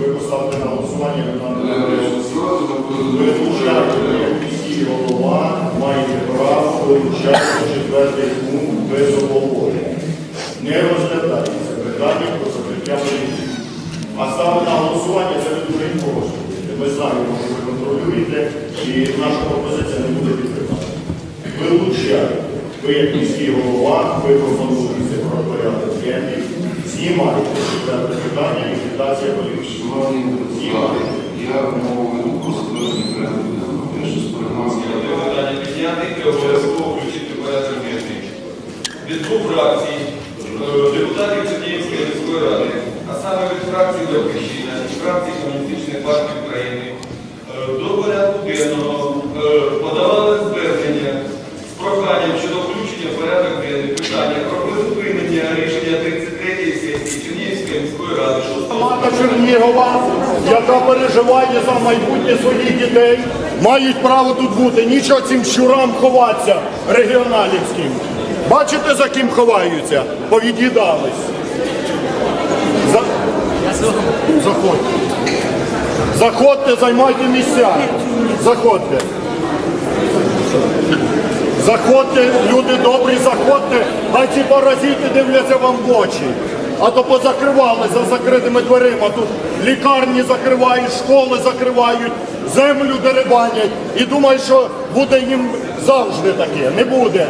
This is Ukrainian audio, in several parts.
ви поставите на голосування Е, Ренату Зразу на Ви вручаєте, як міський голова, маєте право вручати четвертий пункт без обговорення. Не розглядається питання про закриття політики. А ставити на голосування це ви дуже просто. Ми знаємо, що ви контролюєте, і наша пропозиція не буде підтримана. Ви вручаєте. Ви як міський голова, ви пропонуєте денний, знімаєте четверте питання ліквідація політики. Шановні депутати, я мову веду про затвердження порядку денного. Я щось перегнав. Питання підняти і обов'язково включити порядок денний. Від двох фракцій, е, депутатів Чернігівської міської ради, а саме від фракції Батьківщина і фракції Комуністичної партії України, е, до порядку денного е, подавали звернення з проханням щодо включення в порядок денний питання про призупинення рішення 33-ї сесії Чернігівської міської ради. що Мата Чернігова, яка переживає за майбутнє своїх дітей, мають право тут бути. Нічого цим щурам ховатися регіоналівським. Бачите, за ким ховаються? Повід'їдались. За... Заходьте. Заходьте, займайте місця. Заходьте. Заходьте, люди добрі, заходьте, хай ці паразити дивляться вам в очі. А то позакривали за закритими дверима. Тут лікарні закривають, школи закривають, землю деребанять. І думають, що буде їм завжди таке. Не буде.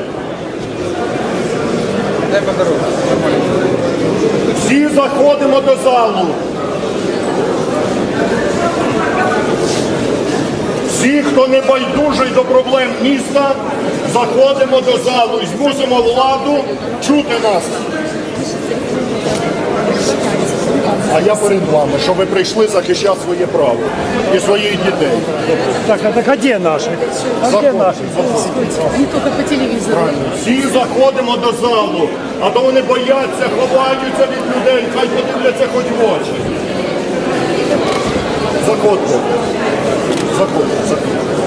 Всі заходимо до залу. Всі, хто не байдужий до проблем міста, заходимо до залу і змусимо владу чути нас. А я перед вами, що ви прийшли захищати своє право і своїх дітей. Так, а так а где наши? А где Заходимо, наши? заходимо. Не только по телевизору. Всі заходимо до залу, а то вони бояться, ховаються від людей, хай подивляться хоч в очі. Заходьте. Заходьте, заходьте.